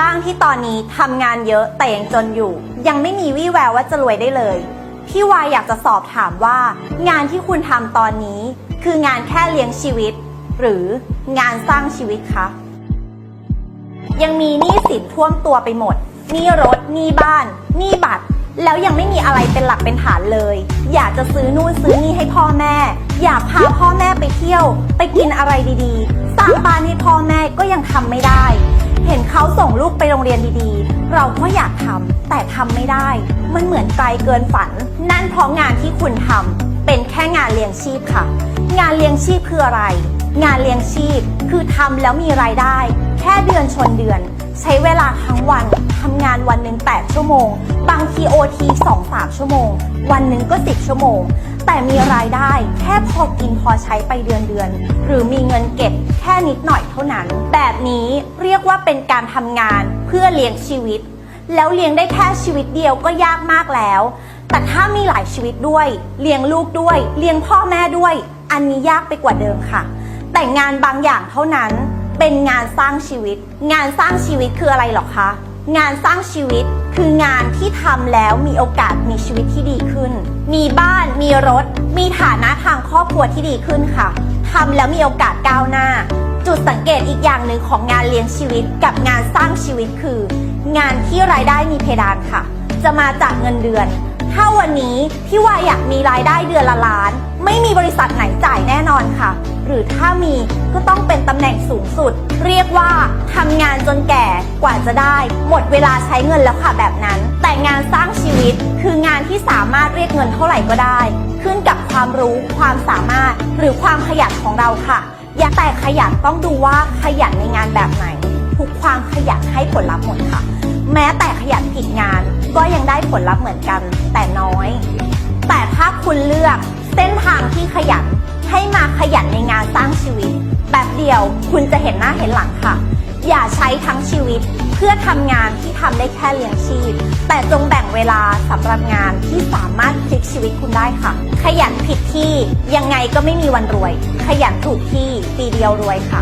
บ้างที่ตอนนี้ทำงานเยอะแต่ยังจนอยู่ ยังไม่มีวี่แววว่าจะรวยได้เลย พี่วายอยากจะสอบถามว่า งานที่คุณทำตอนนี้ คืองานแค่เลี้ยงชีวิต หรืองานสร้างชีวิตคะยังมีหนี้สินท่วมตัวไปหมดหนี้รถหนี้บ้านหนี้บัตร แล้วยังไม่มีอะไรเป็นหลักเป็นฐานเลย อยากจะซื้อนู่นซื้อนี่ให้พ่อแม่ อยากพาพ่อแม่ไปเที่ยว ไปกินอะไรดีๆสร้างบ้านให้พ่อแม่ก็ยังทำไม่ได้ ส่งลูกไปโรงเรียนดีๆ เราก็อยากทำแต่ทำไม่ได้ มันเหมือนไกลเกินฝัน นั่นเพราะงานที่คุณทำเป็นแค่งานเลี้ยงชีพค่ะ งานเลี้ยงชีพคืออะไร งานเลี้ยงชีพคือทำแล้วมีรายได้ แค่เดือนชนเดือน ใช้เวลาทั้งวันทำงานวันหนึ่ง8ชั่วโมง บางทีโอที2-3ชั่วโมง วันหนึ่งก็ 10 ชั่วโมง แต่มีรายได้แค่พอกินพอใช้ไปเดือนเดือน หรือมีเงินเก็บแค่นิดหน่อยเท่านั้น แบบนี้เรียกว่าเป็นการทำงานเพื่อเลี้ยงชีวิต แล้วเลี้ยงได้แค่ชีวิตเดียวก็ยากมากแล้ว แต่ถ้ามีหลายชีวิตด้วย เลี้ยงลูกด้วย เลี้ยงพ่อแม่ด้วย อันนี้ยากไปกว่าเดิมค่ะ แต่งานบางอย่างเท่านั้น เป็นงานสร้างชีวิต งานสร้างชีวิตคืออะไรหรอคะ งานสร้างชีวิตคืองานที่ทำแล้วมีโอกาสมีชีวิตที่ดีขึ้น มีบ้านมีรถ มีฐานะทางครอบครัวที่ดีขึ้นค่ะทำแล้วมีโอกาสก้าวหน้า จุดสังเกตอีกอย่างหนึ่งของงานเลี้ยงชีวิตกับงานสร้างชีวิตคือ งานที่รายได้มีเพดานค่ะ จะมาจากเงินเดือน ถ้าวันนี้พี่วายอยากมีรายได้เดือนละล้าน ไม่มีบริษัทไหนจ่ายแน่นอนค่ะ หรือถ้ามีก็ต้องเป็นตำแหน่งสูงสุด เรียกว่าทำงานจนแก่ กว่าจะได้ หมดเวลาใช้เงินแล้วค่ะแบบนั้น แต่งานสร้างชีวิตคืองานที่สามารถเรียกเงินเท่าไหร่ก็ได้ ขึ้นกับความรู้ความสามารถหรือความขยันของเราค่ะ อย่าแต่ขยันต้องดูว่าขยันในงานแบบไหน ทุกความขยันให้ผลลัพธ์หมดค่ะ แม้แต่ขยันผิดงาน ก็ยังได้ผลลัพธ์เหมือนกัน แต่น้อย แต่ถ้าคุณเลือกเส้นทางที่ขยันให้มาขยันในงานสร้างชีวิต แบบเดียวคุณจะเห็นหน้าเห็นหลังค่ะ อย่าใช้ทั้งชีวิต เพื่อทำงานที่ทำได้แค่เลี้ยงชีพ แต่จงแบ่งเวลาสำหรับงานที่สามารถพลิกชีวิตคุณได้ค่ะ ขยันผิดที่ยังไงก็ไม่มีวันรวย ขยันถูกที่ปีเดียวรวยค่ะ